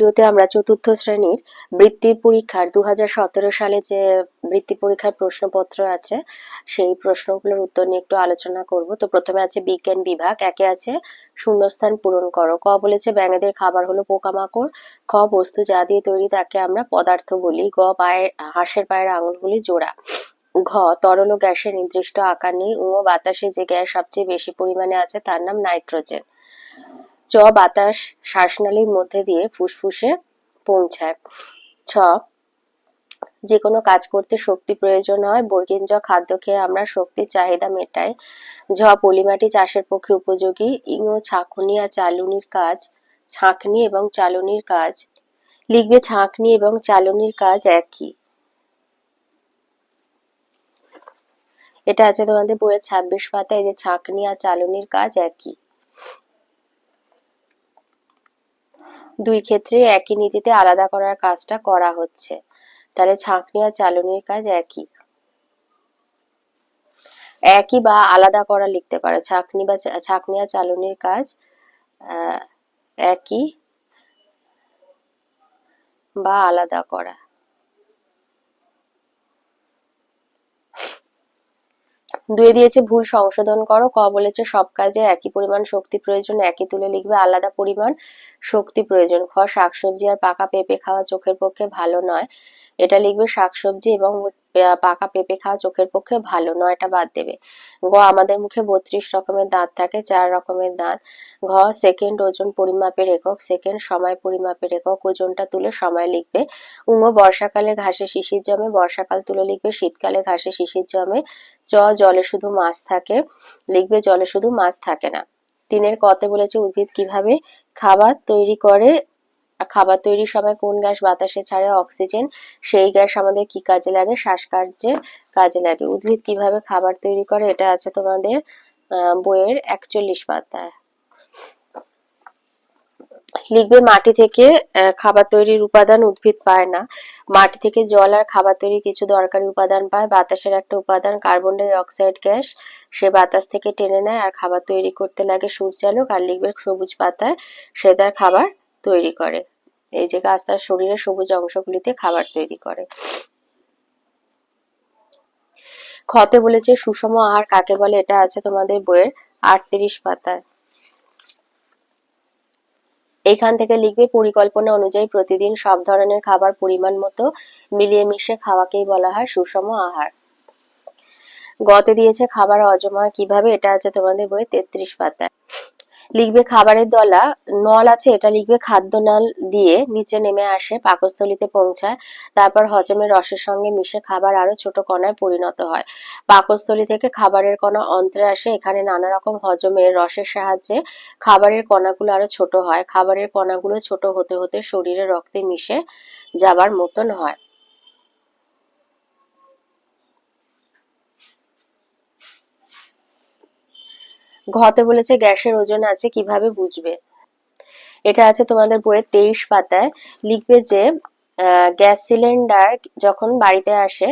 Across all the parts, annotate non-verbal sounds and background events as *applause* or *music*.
ভিডিওতে আমরা চতুর্থ শ্রেণির বৃত্তির পরীক্ষার দুহাজার সতেরো সালে যে বৃত্তি পরীক্ষার প্রশ্নপত্র আছে, সেই প্রশ্নগুলোর উত্তর নিয়ে একটু আলোচনা করব। তো প্রথমে আছে বিজ্ঞান বিভাগ, একে আছে শূন্যস্থান পূরণ করো। ক বলেছে ব্যাঙেদের খাবার হলো পোকামাকড়। খ বস্তু যা দিয়ে তৈরি তাকে আমরা পদার্থ বলি। গ পায়ের, হাঁসের পায়ের আঙুলগুলি জোড়া। ঘ তরল ও গ্যাসের নির্দিষ্ট আকার নেই ও বাতাসে যে গ্যাস সবচেয়ে বেশি পরিমাণে আছে তার নাম নাইট্রোজেন। চ, বাতাস শ্বাসনালীর মধ্যে দিয়ে ফুসফুসে পৌঁছায়। ছ যে কোনো কাজ করতে শক্তি প্রয়োজন হয় বর্গিন জ খাদ্য খেয়ে আমরা শক্তির চাহিদা মেটাই। ঝ, পলিমাটি চাষের পক্ষে উপযোগী। ইং ও ছাঁকনি আর চালুনির কাজ, ছাঁকনি এবং চালুনির কাজ। লিখবে ছাঁকনি এবং চালুনির কাজ একই। এটা আছে তোমাদের বইয়ের ছাব্বিশ পাতায় যে ছাঁকনি আর চালুনির কাজ একই। দুই ক্ষেত্রে একই নীতিতে আলাদা করার কাজটা করা হচ্ছে। তাহলে ছাঁকনিয়া আর চালনির কাজ একই? একই বা আলাদা করা লিখতে পারে। ছাঁকনি বা ছাঁকনিয়া আর চালনির কাজ একই বা আলাদা করা। দুয়ে দিয়েছে, ভুল সংশোধন করো, ক বলেছে সব কাজে একই পরিমাণ শক্তি প্রয়োজন একই তুলে লিখবে আলাদা পরিমাণ শক্তি প্রয়োজন। খ, শাকসবজি আর পাকা পেঁপে খাওয়া চোখের পক্ষে ভালো নয়। এটা লিখবে শাকসবজি এবং পাকা পেঁপে খাওয়া চোখের পক্ষে ভালো, নয়টা বাদ দেবে। গ, আমাদের মুখে বত্রিশ রকমের দাঁত থাকে, চার রকমের দাঁত। ঘ সেকেন্ড ওজন পরিমাপের একক সেকেন্ড সময় পরিমাপের একক, ওজনটা তুলে সময় লিখবে। উঙ্গ বর্ষাকালে ঘাসে শিশির জমে, বর্ষাকাল তুলে লিখবে, শীতকালে ঘাসে শিশির জমে। চ, জলে শুধু মাছ থাকে, লিখবে জলে শুধু মাছ থাকে না। তিনের কতে বলেছে উদ্ভিদ কীভাবে খাবার তৈরি করে খাবার তৈরির সময় কোন গ্যাস বাতাসে ছাড়ে অক্সিজেন, সেই গ্যাস আমাদের কি কাজে লাগে? শ্বাসকার্যে কাজে লাগে। উদ্ভিদ কীভাবে খাবার তৈরি করে, এটা আছে তোমাদের বইয়ের একচল্লিশ পাতায়। লিখবে মাটি থেকে খাবার তৈরির উপাদান উদ্ভিদ পায় না। মাটি থেকে জল আর খাবার তৈরির কিছু দরকারি উপাদান পায়। বাতাসের একটা উপাদান, কার্বন ডাই অক্সাইড গ্যাস, সে বাতাস থেকে টেনে নেয় আর খাবার তৈরি করতে লাগে সূর্যালোক আর লিখবে সবুজ পাতায়, সে তার খাবার তৈরি করে। এই যে গাছ তার শরীরের সবুজ অংশগুলিতে খাবার তৈরি করে। ক্ষতে বলেছে, সুষম আহার কাকে বলে? এটা আছে তোমাদের বইয়ের আটত্রিশ পাতায়। এখান থেকে লিখবে, পরিকল্পনা অনুযায়ী প্রতিদিন সব ধরনের খাবার পরিমাণ মতো মিলিয়ে মিশে খাওয়াকেই বলা হয় সুষম আহার। গতে দিয়েছে খাবার অজমা। কীভাবে? এটা আছে তোমাদের বই তেত্রিশ পাতায়। লিখবে খাবারের দলা, নল আছে, এটা লিখবে খাদ্য নল দিয়ে নিচে নেমে আসে, পাকস্থলিতে পৌঁছায়। তারপর হজমের রসের সঙ্গে মিশে খাবার আরও ছোট কণায় পরিণত হয়। পাকস্থলী থেকে খাবারের কণা অন্ত্রে আসে, এখানে নানা রকম হজমের রসের সাহায্যে খাবারের কণাগুলো আরও ছোট হয়। খাবারের কণাগুলো ছোট হতে হতে শরীরে রক্তে মিশে যাবার মতন হয়। ঘতে বলেছে গ্যাসের ওজন আছে, কীভাবে বুঝবে? এটা আছে তোমাদের বইয়ের তেইশ পাতায়। লিখবে যে গ্যাস সিলিন্ডার যখন বাড়িতে আসে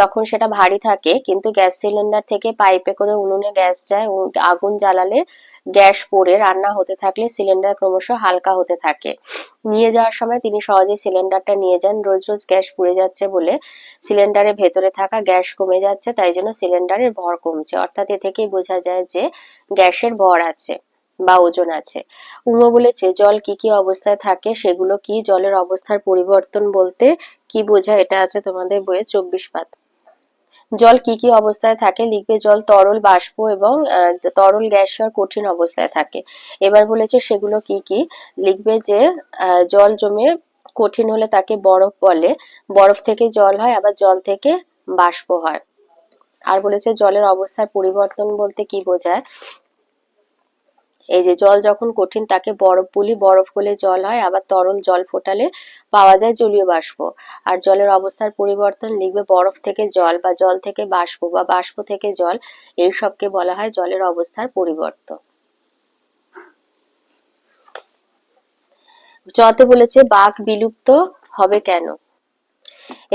তখন সেটা ভারী থাকে, কিন্তু গ্যাস সিলিন্ডার থেকে পাইপে করে উনুনে গ্যাস যায় আগুন জ্বালালে গ্যাস পড়ে, রান্না হতে থাকলে সিলিন্ডার ক্রমশ হালকা হতে থাকে। নিয়ে যাওয়ার সময় তিনি সহজে সিলিন্ডারটা নিয়ে যান, রোজ রোজ গ্যাস পুড়ে যাচ্ছে বলে সিলিন্ডারের ভেতরে থাকা গ্যাস কমে যাচ্ছে, তাই জন্য সিলিন্ডারের ভর কমছে। অর্থাৎ এ থেকেই বোঝা যায় যে গ্যাসের ভর আছে। বা ওজন আছে। উমো বলেছে, জল কি কি অবস্থায় থাকে, সেগুলো কি জলের অবস্থার পরিবর্তন বলতে কি বোঝায়? এটা আছে তোমাদের বইয়ে চব্বিশ পাত। জল কি কি অবস্থায় থাকে, লিখবে জল তরল, বাষ্প এবং তরল গ্যাসীয় কঠিন অবস্থায় থাকে। এবার বলেছে, সেগুলো কি কি? লিখবে যে জল জমে কঠিন হলে তাকে বরফ বলে। বরফ থেকে জল হয়, আবার জল থেকে বাষ্প হয়। আর বলেছে, জলের অবস্থার পরিবর্তন বলতে কি বোঝায়? এই যে জল যখন কঠিন, তাকে বরফ বলি, বরফ গলে জল হয়, আবার তরল জল ফোটালে পাওয়া যায় জলীয় বাষ্প। আর জলের অবস্থার পরিবর্তন লিখবে বরফ থেকে জল বা জল থেকে বাষ্প বা বাষ্প থেকে জল, এই সবকে বলা হয় জলের অবস্থার পরিবর্তন। চতে বলেছে বাঘ বিলুপ্ত হবে কেন?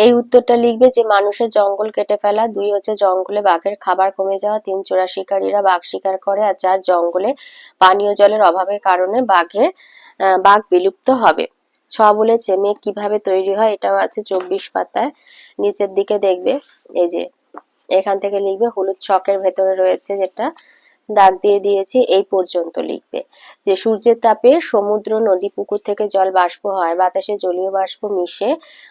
এই উত্তরটা লিখবে যে, মানুষের জঙ্গল কেটে ফেলা, দুই হচ্ছে জঙ্গলে বাঘের খাবার কমে যাওয়া, তিন চোরা শিকারীরা বাঘ শিকার করে, আর চার জঙ্গলে পানীয় জলের অভাবের কারণে বাঘের বাঘ বিলুপ্ত হবে। ছ বলেছে, মেঘ কীভাবে তৈরি হয়, এটাও আছে চব্বিশ পাতায়, নিচের দিকে দেখবে, এই যে, এখান থেকে লিখবে, হলুদ ছকের ভেতরে রয়েছে যেটা দাগ দিয়ে দিয়েছি, এই পর্যন্ত লিখবে। যে সূর্যের তাপে সমুদ্র, নদী, পুকুর থেকে জল বাষ্প হয়, বাতাসে জলীয় বাষ্প মিশে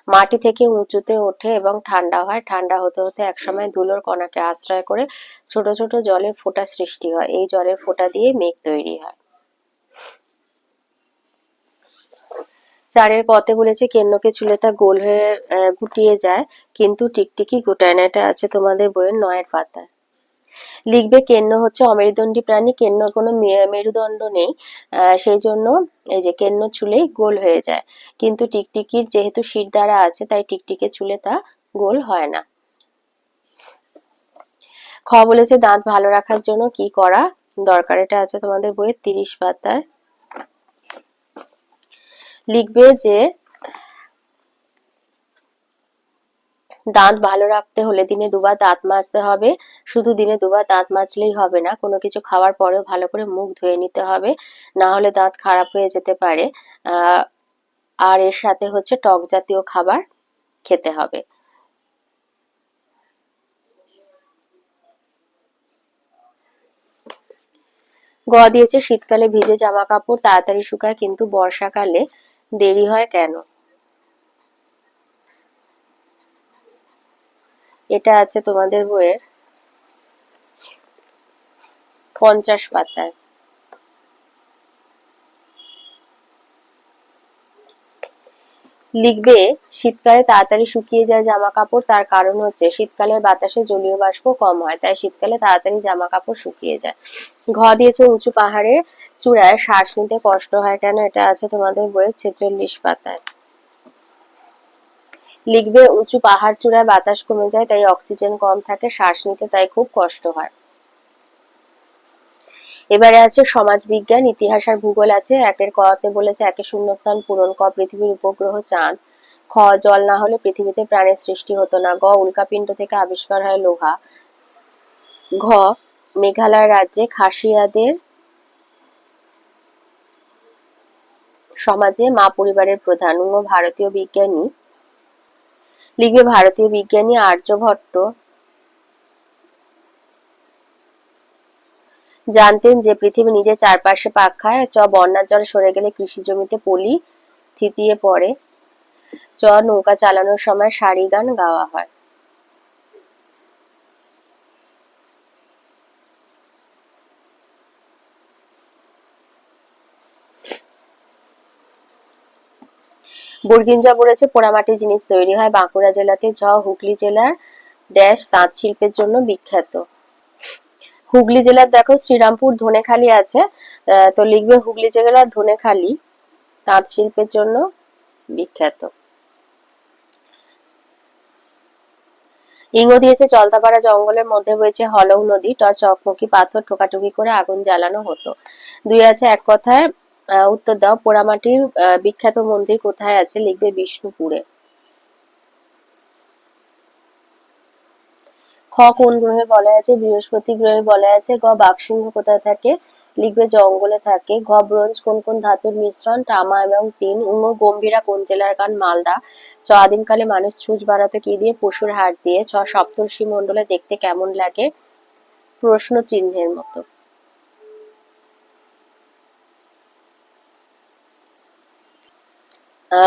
মাটি থেকে উঁচুতে ওঠে এবং ঠান্ডা হয়। ঠান্ডা হতে হতে একসময় ধুলোর কণাকে আশ্রয় করে ছোট ছোট জলের ফোঁটা সৃষ্টি হয়। এই জলের ফোঁটা দিয়ে মেঘ তৈরি হয়। চারের পথে বলেছে কেন্নকে চুলে তা গোল হয়ে গুটিয়ে যায়, কিন্তু টিকটিকি গোটায় না এটা আছে তোমাদের বইয়ের নয়ের পাতায়। লিখবে কেন্ন হচ্ছে অমেরুদণ্ডী প্রাণী, কেন্নর কোনো মেরুদণ্ড নেই। সেই জন্য এই যে কেন্ন চুলেই গোল হয়ে যায়। কিন্তু টিকটিকির যেহেতু শির দ্বারা আছে, তাই টিকটিকের চুলে তা গোল হয় না। খ বলেছে, দাঁত ভালো রাখার জন্য কি করা দরকার? এটা আছে তোমাদের বইয়ের তিরিশ পাতায়। লিখবে যে দাঁত ভালো রাখতে হলে দিনে দুবার দাঁত মাজতে হবে। শুধু দিনে দুবার দাঁত মাজলেই হবে না, কোনো কিছু খাওয়ার পরেও ভালো করে মুখ ধুয়ে নিতে হবে। না হলে দাঁত খারাপ হয়ে যেতে পারে। আর এর সাথে হচ্ছে টক জাতীয় খাবার খেতে হবে। গ দিয়েছে, শীতকালে ভিজে জামা কাপড় তাড়াতাড়ি শুকায়, কিন্তু বর্ষাকালে দেরি হয় কেন? এটা আছে তোমাদের বইয়ের পঞ্চাশ পাতায় লিখবে, শীতকালে তাড়াতাড়ি শুকিয়ে যায় জামা কাপড় তার কারণ হচ্ছে শীতকালের বাতাসে জলীয় বাষ্প কম হয়, তাই শীতকালে তাড়াতাড়ি জামা কাপড় শুকিয়ে যায়। ঘ দিয়েছে উঁচু পাহাড়ে চূড়ায় শ্বাস নিতে কষ্ট হয় কেন? এটা আছে তোমাদের বইয়ের ছেচল্লিশ পাতায়। লিখবে, উঁচু পাহাড় চূড়ায় বাতাস কমে যায়, তাই অক্সিজেন কম থাকে, শ্বাস নিতে তাই খুব কষ্ট হয়। এবারে আছে সমাজ বিজ্ঞান ইতিহাস আর ভূগোল আছে, একের কতে বলেছে, একে শূন্যস্থান পূরণ ক, পৃথিবীর উপগ্রহ চাঁদ। খ, জল না হলে পৃথিবীতে প্রাণের সৃষ্টি হতো না। গ, উল্কাপিণ্ড থেকে আবিষ্কার হয় লোহা। ঘ, মেঘালয় রাজ্যে খাসিয়াদের সমাজে মা পরিবারের প্রধান ভারতীয় বিজ্ঞানী লিখবে ভারতীয় বিজ্ঞানী আর্যভট্ট জানতেন যে পৃথিবী নিজের চারপাশে পাক খায়, চ বন্যার জল সরে গেলে কৃষি জমিতে পলি থিতিয়ে পড়ে, চ নৌকা চালানোর সময় সারি গান গাওয়া হয়। বুর্গিঞ্জা বলেছে পোড়ামাটি জিনিস তৈরি হয় বাঁকুড়া জেলাতে, ঝ হুগলি জেলার ড্যাশ তাঁত শিল্পের জন্য বিখ্যাত। হুগলি জেলার দেখো, শ্রীরামপুর ধনেখালি আছে তো লিখবে হুগলি জেলার ধনেখালি তাঁত শিল্পের জন্য বিখ্যাত। ইঙ্গ দিয়েছে, জলদাপাড়া জঙ্গলের মধ্যে হয়েছে হলং নদী ট চকমকি, পাথর ঠোকাটুকি করে আগুন জ্বালানো হতো। দুই আছে এক কথায় উত্তর দাও। পোড়ামাটির বিখ্যাত মন্দির কোথায় আছে? লিখবে বিষ্ণুপুরে। খ কোন গ্রহে বলা আছে? বৃহস্পতি গ্রহে বলা আছে। গ বাঘসিংহ কোথায় থাকে? লিখবে জঙ্গলে থাকে। ঘ ব্রোঞ্জ কোন কোন ধাতুর মিশ্রণ? তামা এবং টিন উঙ্গ গম্ভীরা কোন জেলার গান? মালদা। চ, আদিমকালে মানুষ ছুঁচ বানাতে কি দিয়ে? পশুর হাড় দিয়ে। ছ, সপ্তর্ষি মন্ডলে দেখতে কেমন লাগে? প্রশ্ন চিহ্নের মতো।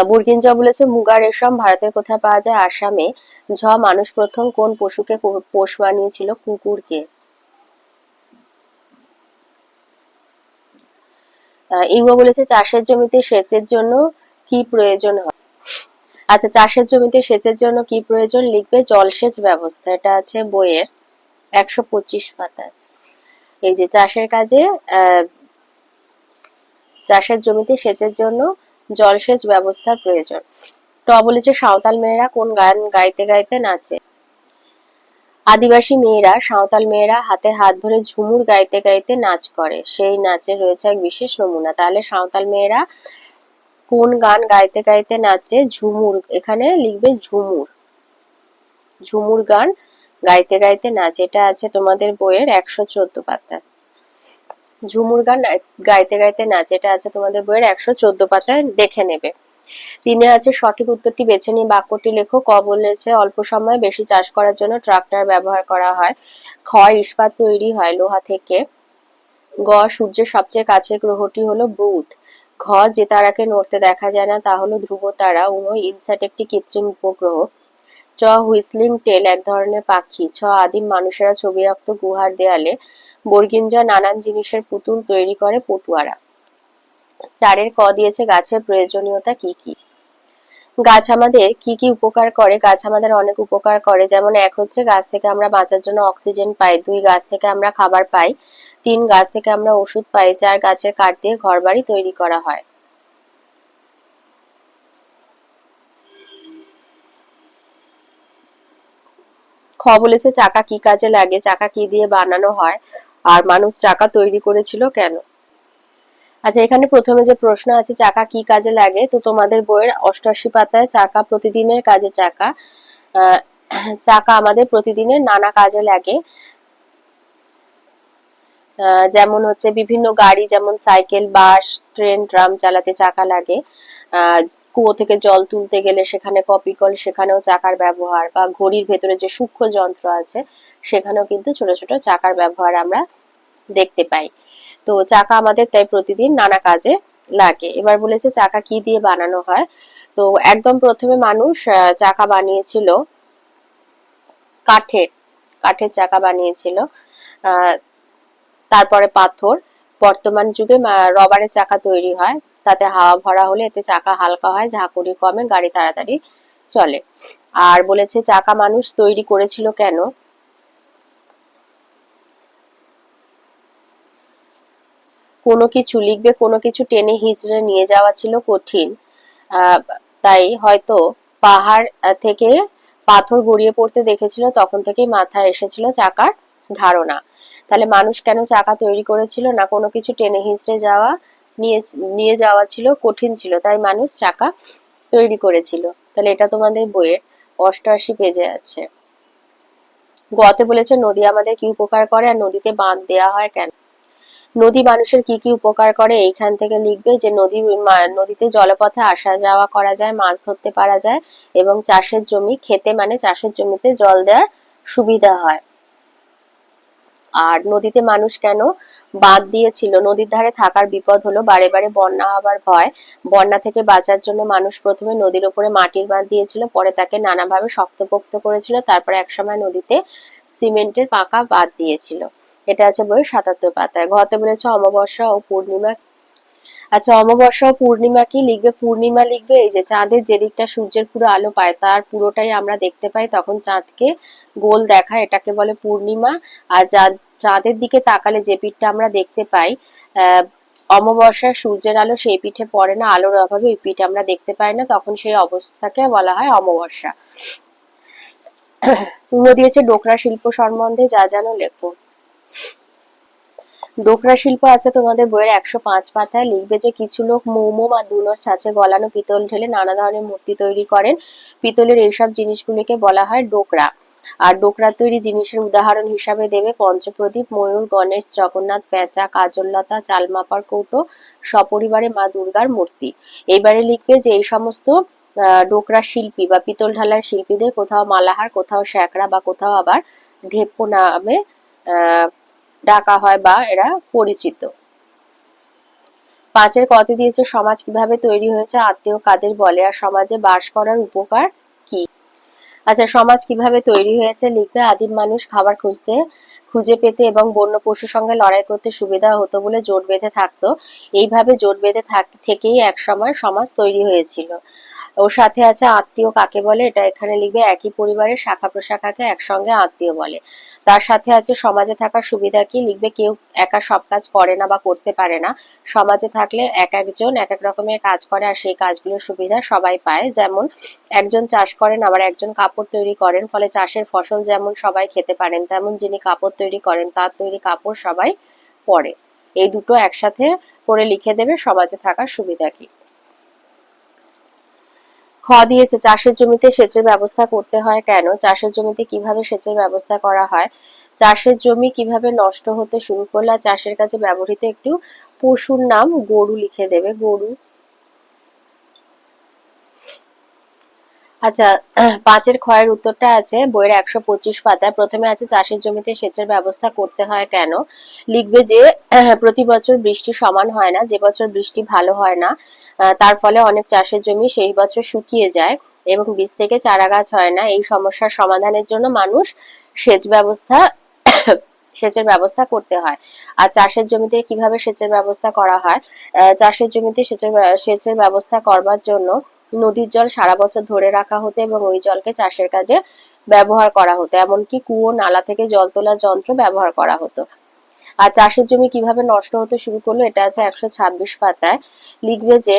বুর্গিনজা বলেছে মুগা রেশম ভারতের কোথায় পাওয়া যায়? আসামে। ঝ, মানুষ প্রথম কোন পশুকে পোষ বানিয়েছিল কুকুরকে। ইঙ্গ বলেছে, চাষের জমিতে সেচের জন্য কি প্রয়োজন হয়? আচ্ছা চাষের জমিতে সেচের জন্য কি প্রয়োজন? লিখবে, জলসেচ ব্যবস্থা। এটা আছে বইয়ের একশো পঁচিশ পাতায়। এই যে, চাষের কাজে চাষের জমিতে সেচের জন্য জলসেচ ব্যবস্থার প্রয়োজন। ট বলেছে, সাঁওতাল মেয়েরা কোন গান গাইতে গাইতে নাচে? আদিবাসী মেয়েরা, সাঁওতাল মেয়েরা হাতে হাত ধরে ঝুমুর গাইতে গাইতে নাচ করে। সেই নাচে রয়েছে এক বিশেষ নমুনা। তাহলে সাঁওতাল মেয়েরা কোন গান গাইতে গাইতে নাচে? ঝুমুর। এখানে লিখবে ঝুমুর। ঝুমুর গান গাইতে গাইতে নাচ। এটা আছে তোমাদের বইয়ের একশো চোদ্দ পাতায় ঝুমুর গান গাইতে গাইতে নাচ আছে তোমাদের বইয়ের একশো চোদ্দ পাতায় দেখে নেবে। তিনে আছে সঠিক উত্তরটি বেছে নিয়ে বাক্যটি লেখো। ক বলেছে, অল্প সময়ে বেশি চাষ করার জন্য ট্রাক্টর ব্যবহার করা হয়। খ, ইস্পাত তৈরি হয় লোহা থেকে। গ, সূর্যের সবচেয়ে কাছের গ্রহটি হলো বুধ। ঘ, যে তারাকে নড়তে দেখা যায় না, তা হলো ধ্রুব তারা, উভয় ইনসাট একটি কৃত্রিম উপগ্রহ। চ, হুইসলিং টেল, এক ধরনের পাখি। ছ, আদিম মানুষেরা ছবি আঁকত গুহার দেয়ালে বর্গিঞ্জা নানান জিনিসের পুতুল তৈরি করে পটুয়ারা। চারের ক দিয়েছে গাছের প্রয়োজনীয়তা কি কি? গাছ আমাদের কি কি উপকার করে? গাছ আমাদের অনেক উপকার করে। যেমন এক হচ্ছে গাছ থেকে আমরা বাঁচার জন্য অক্সিজেন পাই, দুই গাছ থেকে আমরা খাবার পাই, তিন গাছ থেকে আমরা ওষুধ পাই, চার গাছের কাঠ দিয়ে ঘর বাড়ি তৈরি করা হয়। খ বলেছে চাকা কি কাজে লাগে? চাকা কি দিয়ে বানানো হয়? আর মানুষ চাকা তৈরি করেছিল কেন? আচ্ছা এখানে প্রথমে যে প্রশ্ন আছে, চাকা কি কাজে লাগে? তো তোমাদের বইয়ের অষ্টাশি পাতায় চাকা প্রতিদিনের কাজে চাকা চাকা আমাদের প্রতিদিনের নানা কাজে লাগে। যেমন হচ্ছে বিভিন্ন গাড়ি, যেমন সাইকেল, বাস, ট্রেন, ট্রাম চালাতে চাকা লাগে। কুয়ো থেকে জল তুলতে গেলে সেখানে কপি কল সেখানেও চাকার ব্যবহার বা ঘড়ির ভেতরে যে সূক্ষ্ম যন্ত্র আছে, সেখানেও কিন্তু ছোট ছোট চাকার ব্যবহার আমরা দেখতে পাই। তো চাকা আমাদের তাই প্রতিদিন নানা কাজে লাগে। এবার বলেছে চাকা কি দিয়ে বানানো হয়? তো একদম প্রথমে মানুষ চাকা বানিয়েছিল, কাঠের কাঠের চাকা বানিয়েছিল তারপরে পাথর। বর্তমান যুগে রবারের চাকা তৈরি হয়। তাতে হাওয়া ভরা হলে এতে চাকা হালকা হয় ঝাঁকুনি কমে, গাড়ি তাড়াতাড়ি চলে। আর বলেছে, চাকা মানুষ তৈরি করেছিল কেন? কোনো কিছু লিখবে, কোনো কিছু টেনে হিচড়ে নিয়ে যাওয়া ছিল কঠিন। তাই হয়তো পাহাড় থেকে পাথর গড়িয়ে পড়তে দেখেছিল, তখন থেকেই মাথায় এসেছিল চাকার ধারণা। তাহলে মানুষ কেন চাকা তৈরি করেছিল না কোনো কিছু টেনে হিচড়ে যাওয়া নিয়ে নিয়ে যাওয়া ছিল, কঠিন ছিল, তাই মানুষ চাকা তৈরি করেছিল। তাহলে এটা তোমাদের বইয়ের অষ্টআশি পেজে আছে। গতে বলেছে, নদী আমাদের কি উপকার করে আর নদীতে বাঁধ দেওয়া হয় কেন? নদী মানুষের কি কি উপকার করে এইখান থেকে লিখবে যে, নদী নদীতে জলপথে আসা যাওয়া করা যায়, মাছ ধরতে পারা যায় এবং চাষের জমি, খেতে মানে চাষের জমিতে জল দেওয়ার সুবিধা হয়। আর নদীতে মানুষ কেন বাঁধ দিয়েছিল? নদীর ধারে থাকার বিপদ হলো বারে বারে বন্যা হবার ভয়। বন্যা থেকে বাঁচার জন্য মানুষ প্রথমে নদীর উপরে মাটির বাঁধ দিয়েছিল, পরে তাকে নানাভাবে শক্তপোক্ত করেছিল, তারপরে একসময় নদীতে সিমেন্টের পাকা বাঁধ দিয়েছিল। এটা আছে বই সাতাত্তর পাতায়। ঘতে বলেছে অমাবস্যা ও পূর্ণিমা আচ্ছা অমাবস্যা পূর্ণিমা কি লিখবে? পূর্ণিমা লিখবে এই যে চাঁদের যে দিকটা সূর্যের পুরো আলো পায়, তার পুরোটাই আমরা দেখতে পাই। তখন চাঁদকে গোল দেখা এটাকে বলে পূর্ণিমা। আর চাঁদের দিকে তাকালে যে পিঠটা আমরা দেখতে পাই অমাবস্যায় সূর্যের আলো সেই পিঠে পড়ে না, আলোর অভাবে ওই পিঠ আমরা দেখতে পাই না। তখন সেই অবস্থাকে বলা হয় অমাবস্যা। দিয়েছে ডোকরা শিল্প সম্বন্ধে যা জানো লেখো। ডোকরা শিল্প আছে তোমাদের বইয়ের একশো পাঁচ পাতায়। লিখবে যে কিছু লোক মোমো বা দুনোর ছাঁচে গলানো পিতল ঢেলে নানা ধরনের মূর্তি তৈরি করেন। পিতলের এইসব জিনিসগুলিকে বলা হয় ডোকরা। আর ডোকরা তৈরি জিনিসের উদাহরণ হিসাবে দেবে পঞ্চপ্রদীপ, ময়ূর, গণেশ, জগন্নাথ, পেঁচা, কাজললতা, চালমাপার কৌটো, সপরিবারে মা দুর্গার মূর্তি। এইবারে লিখবে যে এই সমস্ত ডোকরা শিল্পী বা পিতল ঢালার শিল্পীদের কোথাও মালাহার, কোথাও শ্যাকরা বা কোথাও আবার ঢেপ্পো নামে ডাকা হয় বা এরা পরিচিত। পাঁচের কতে দিয়েছে, সমাজ কীভাবে তৈরি হয়েছে, আত্মীয় কাদের বলে, আর সমাজে বাস করার উপকার কি? আচ্ছা সমাজ কীভাবে তৈরি হয়েছে, লিখবে, আদিম মানুষ খাবার খুঁজতে, খুঁজে পেতে এবং বন্য পশুর সঙ্গে লড়াই করতে সুবিধা হতো বলে জোট বেঁধে থাকতো। এইভাবে জোট বেঁধে থেকেই এক সময় সমাজ তৈরি হয়েছিল। ওর সাথে আছে আত্মীয়, কাকে বলে? এটা এখানে লিখবে, একই পরিবারের শাখা প্রশাখাকে একসঙ্গে আত্মীয় বলে। তার সাথে আছে সমাজে থাকার সুবিধা কি? লিখবে, কেউ একা সব কাজ করে না বা করতে পারে না। সমাজে থাকলে এক একজন এক এক রকমের কাজ করে আর সেই কাজগুলোর সুবিধা সবাই পায়। যেমন একজন চাষ করেন, আবার একজন কাপড় তৈরি করেন। ফলে চাষের ফসল যেমন সবাই খেতে পারেন, তেমন যিনি কাপড় তৈরি করেন, তার তৈরি কাপড় সবাই পরে। এই দুটো একসাথে করে লিখে দেবে সমাজে থাকার সুবিধা কি? খ দিয়েছে, চাষের জমিতে সেচের ব্যবস্থা করতে হয় কেন? চাষের জমিতে কীভাবে সেচের ব্যবস্থা করা হয়? চাষের জমি কীভাবে নষ্ট হতে শুরু করলে? চাষের কাজে ব্যবহৃত একটু পশুর নাম গরু লিখে দেবে, গরু। আচ্ছা পাঁচের ক্ষয়ের উত্তরটা আছে, বইয়ের একশো পঁচিশ পাতায়। প্রথমে আছে, চাষের জমিতে সেচের ব্যবস্থা করতে হয় কেন? লিখবে যে প্রতি বছর বৃষ্টি সমান হয় না, যে বছর বৃষ্টি ভালো হয় না তার ফলে অনেক চাষের জমি সেই বছর শুকিয়ে যায় এবং বীজ থেকে চারা গাছ হয় না। এই সমস্যার সমাধানের জন্য মানুষ সেচ ব্যবস্থা, *coughs* সেচের ব্যবস্থা করতে হয়। আর চাষের জমিতে কীভাবে সেচের ব্যবস্থা করা হয়? চাষের জমিতে সেচের সেচের ব্যবস্থা করবার জন্য নদীর জল সারা বছর ধরে রাখা হতো এবং ওই জলকে চাষের কাজে ব্যবহার করা হতো। এমনকি কুয়ো, নালা থেকে জল তোলার যন্ত্র ব্যবহার করা হতো। আর চাষের জমি কীভাবে নষ্ট হতে শুরু করল, এটা আছে একশো ছাব্বিশ পাতায়। লিখবে যে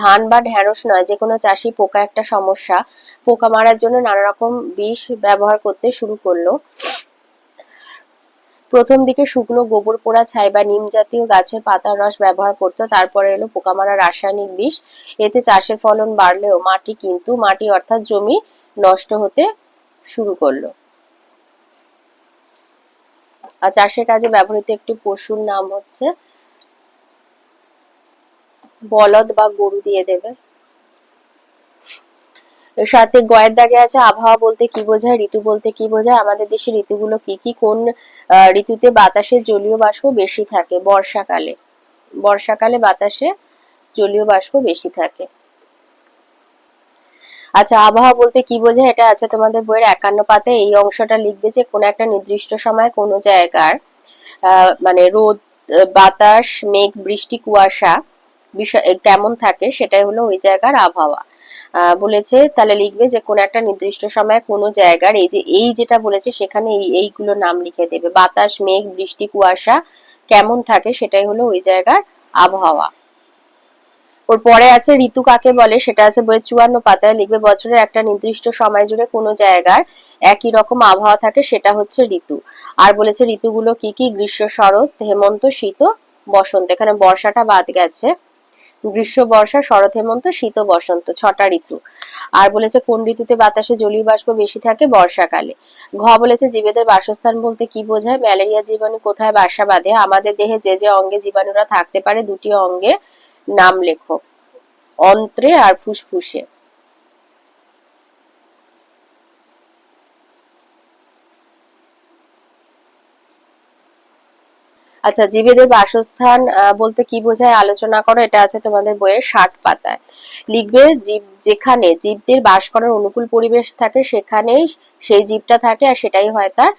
ধান বা ঢ্যাঁড়স নয়, যে কোনো চাষি পোকা একটা সমস্যা। পোকা মারার জন্য নানা রকম বিষ ব্যবহার করতে শুরু করল। প্রথম দিকে শুকনো গোবর পোড়া ছাই বা নিম জাতীয় গাছের পাতার রস ব্যবহার করত, তারপরে এলো পোকামারা রাসায়নিক বিষ। এতে চাষের ফলন বাড়লেও মাটি কিন্তু, মাটি অর্থাৎ জমি নষ্ট হতে শুরু করল। আর চাষের কাজে ব্যবহৃত একটি পশুর নাম হচ্ছে বলদ বা গরু দিয়ে দেবে। সাথে গয়ের দাগে আছে আবহাওয়া বলতে কি বোঝায়, ঋতু বলতে কি বোঝায়, আমাদের দেশের ঋতুগুলো কি কি, কোন ঋতুতে বাতাসে জলীয় বাষ্প বেশি থাকে বর্ষাকালে? বর্ষাকালে বাতাসে জলীয় বাষ্প বেশি থাকে। আচ্ছা আবহাওয়া বলতে কি বোঝায় এটা আছে তোমাদের বইয়ের একান্ন পাতে এই অংশটা লিখবে যে কোন একটা নির্দিষ্ট সময় কোন জায়গার মানে রোদ, বাতাস, মেঘ, বৃষ্টি, কুয়াশা বিষয় কেমন থাকে সেটাই হলো ওই জায়গার আবহাওয়া। বলেছে, তাহলে লিখবে যে, কোন একটা নির্দিষ্ট সময় কোন জায়গার এই যে, এই যেটা বলেছে, সেখানে এই, এইগুলো নাম লিখে দেবে। বাতাস, মেঘ, বৃষ্টি, কুয়াশা কেমন থাকে সেটাই হলো ওই জায়গার আবহাওয়া। ওর পরে আছে, ঋতু কাকে বলে? সেটা আছে বইয়ের চুয়ান্ন পাতায় লিখবে, বছরের একটা নির্দিষ্ট সময় জুড়ে কোনো জায়গার একই রকম আবহাওয়া থাকে, সেটা হচ্ছে ঋতু। আর বলেছে, ঋতুগুলো কি কি? গ্রীষ্ম, শরৎ, হেমন্ত, শীত বসন্ত। এখানে বর্ষাটা বাদ গেছে। গ্রীষ্ম, বর্ষা, শরৎ, হেমন্ত, শীত বসন্ত, ছটা ঋতু। আর বলেছে, কোন ঋতুতে বাতাসে জলীয় বাষ্প বেশি থাকে? বর্ষাকালে। ঘ বলেছে, জীবেদের বাসস্থান বলতে কি বোঝায়? ম্যালেরিয়া জীবাণু কোথায় বাসা বাঁধে? আমাদের দেহে যে যে অঙ্গে জীবাণুরা থাকতে পারে, দুটি অঙ্গে নাম লেখো। অন্ত্রে আর ফুসফুসে। আচ্ছা জীবেদের বাসস্থান বলতে কি বোঝায় আলোচনা করো, এটা আছে তোমাদের বইয়ের ষাট পাতায়। লিখবে জীব, যেখানে জীবদের বাস করার অনুকূল পরিবেশ থাকে, সেখানেই সেই জীবটা থাকে আর সেটাই হয় তার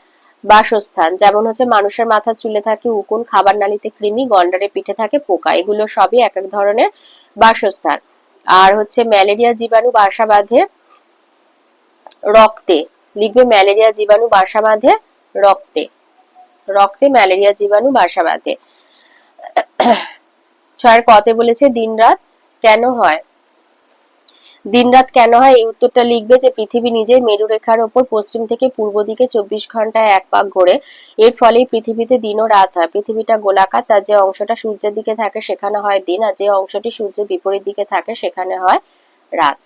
বাসস্থান। যেমন হচ্ছে, মানুষের মাথার চুলে থাকে উকুন, খাবার নালিতে কৃমি, গন্ডারে পিঠে থাকে পোকা, এগুলো সবই এক এক ধরনের বাসস্থান। আর হচ্ছে, ম্যালেরিয়া জীবাণু বাসা বাঁধে রক্তে। লিখবে, ম্যালেরিয়া জীবাণু বাসা বাঁধে রক্তে। রক্তে ম্যালেরিয়া, জীবাণু বাসা বাঁধে। ছয়ের কতে বলেছে দিন রাত কেন হয়? দিন রাত কেন হয়? এই উত্তরটা লিখবে যে, পৃথিবী নিজেই মেরুরেখার ওপর পশ্চিম থেকে পূর্ব দিকে চব্বিশ ঘন্টায় এক পাক ঘোরে। এর ফলেই পৃথিবীতে দিন ও রাত হয়। পৃথিবীটা গোলাকার, তার যে অংশটা সূর্যের দিকে থাকে সেখানে হয় দিন, আর যে অংশটি সূর্যের বিপরীত দিকে থাকে সেখানে হয় রাত।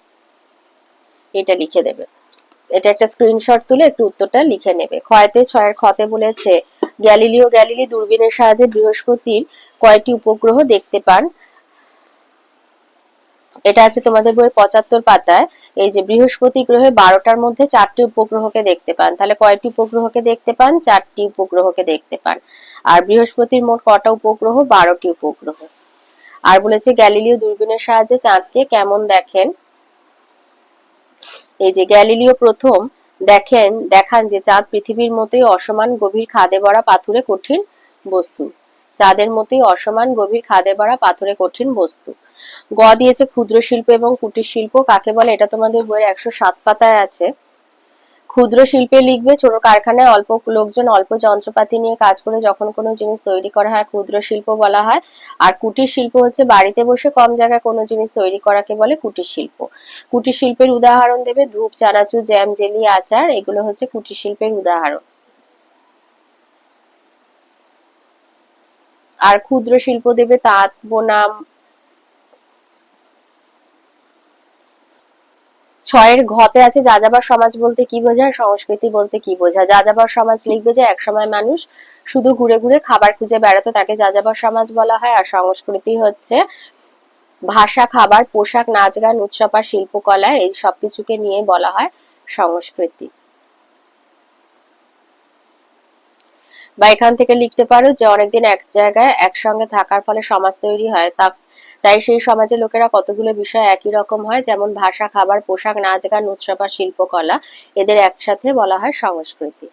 এটা লিখে দেবে। এটা একটা স্ক্রিনশট তুলে একটু উত্তরটা লিখে নেবে। ক্ষয়তে, ছয়ের ক্ষতে বলেছে গ্যালিলিও গ্যালিলি দূরবীনের সাহায্যে বৃহস্পতির কয়টি উপগ্রহ দেখতে পান। এটা আছে তোমাদের বইয়ের পঁচাত্তর পাতায়। এই যে বৃহস্পতি গ্রহে বারোটার মধ্যে চারটি উপগ্রহকে দেখতে পান। তাহলে কয়টি উপগ্রহকে দেখতে পান? চারটি উপগ্রহকে দেখতে পান। আর বৃহস্পতির মোট কটা উপগ্রহ? বারোটি উপগ্রহ। আর বলেছে গ্যালিলিও দূরবীনের সাহায্যে চাঁদকে কেমন দেখেন? এই যে গ্যালিলিও প্রথম দেখেন, দেখান যে চাঁদ পৃথিবীর মতোই অসমান গভীর খাদে ভরা পাথুরে কঠিন বস্তু। চাঁদের মতোই অসমান গভীর খাদে ভরা পাথরে কঠিন বস্তু। গ দিয়েছে ক্ষুদ্র শিল্প এবং কুটির শিল্প। কাকে বলে? এটা তোমাদের বইয়ের একশো সাত পাতায় আছে। ক্ষুদ্র শিল্পে লিখবে, ছোট কারখানায় অল্প লোকজন অল্প যন্ত্রপাতি নিয়ে কাজ করে যখন কোনো জিনিস তৈরি করা হয়, ক্ষুদ্র শিল্প বলা হয়। আর কুটির শিল্প হচ্ছে বাড়িতে বসে কম জায়গায় কোনো জিনিস তৈরি করাকে বলে কুটির শিল্প। কুটির শিল্পের উদাহরণ দেবে ধূপ, চানাচুর, জ্যাম, জেলি, আচার, এগুলো হচ্ছে কুটির শিল্পের উদাহরণ। আর ক্ষুদ্র শিল্প দেবে তাঁত, বোনাম ছয়ের ঘতে আছে যাযাবর সমাজ বলতে কি বোঝায়, সংস্কৃতি বলতে কি বোঝায়। যাযাবর সমাজ লিখবে যে একসময় মানুষ শুধু ঘুরে ঘুরে খাবার খুঁজে বেড়াতো, তাকে যাযাবর সমাজ বলা হয়। আর সংস্কৃতি হচ্ছে ভাষা, খাবার, পোশাক, নাচ গান, উৎসব আর শিল্পকলা, এই সবকিছুকে নিয়ে বলা হয় সংস্কৃতি। বা এখান থেকে লিখতে পারো যে অনেকদিন এক জায়গায় একসঙ্গে থাকার ফলে সমাজ তৈরি হয়। তা তাই সেই সমাজের লোকেরা কতগুলো বিষয় একই রকম হয়, যেমন ভাষা, খাবার, পোশাক, নাচ গান, উৎসব আর শিল্পকলা। এদের একসাথে বলা হয় সংস্কৃতি।